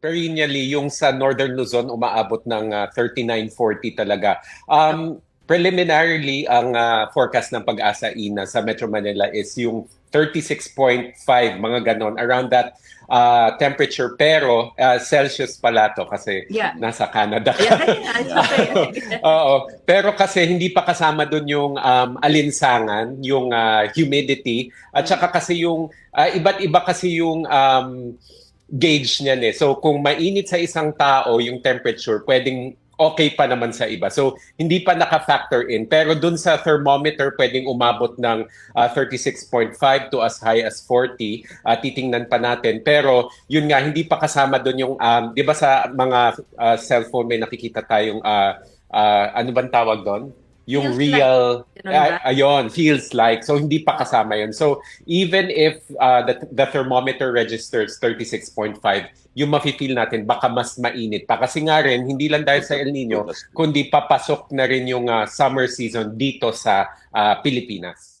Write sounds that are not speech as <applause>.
perennially yung sa Northern Luzon umaabot ng ah, 39-40 talaga. Um, preliminarily, ang ah, forecast ng pag-asa ina sa Metro Manila is yung 36.5, mga ganon, around that ah, temperature. Pero ah, Celsius pala to kasi Yeah. nasa Canada ka. Yeah, yeah. <laughs> Oo. Pero kasi hindi pa kasama doon yung um, alinsangan, yung ah, humidity, at saka kasi yung ah, iba't iba kasi yung um, gauge niyan eh. So kung mainit sa isang tao yung temperature, pwedeng okay pa naman sa iba. So hindi pa naka-factor in. Pero doon sa thermometer, pwedeng umabot ng ah, 36.5 to as high as 40. Ah, titingnan pa natin. Pero yun nga, hindi pa kasama doon yung, um, di ba sa mga ah, cellphone may nakikita tayong ah, ah, ano bang tawag doon? Yung Feels like. real, ba? ayun, feels like. So hindi pa kasama yun. So even if ah, the, the thermometer registers 36.5, yung mafe-feel natin baka mas mainit pa. Kasi nga rin, hindi lang dahil sa El Nino, kundi papasok na rin yung ah, summer season dito sa ah, Pilipinas.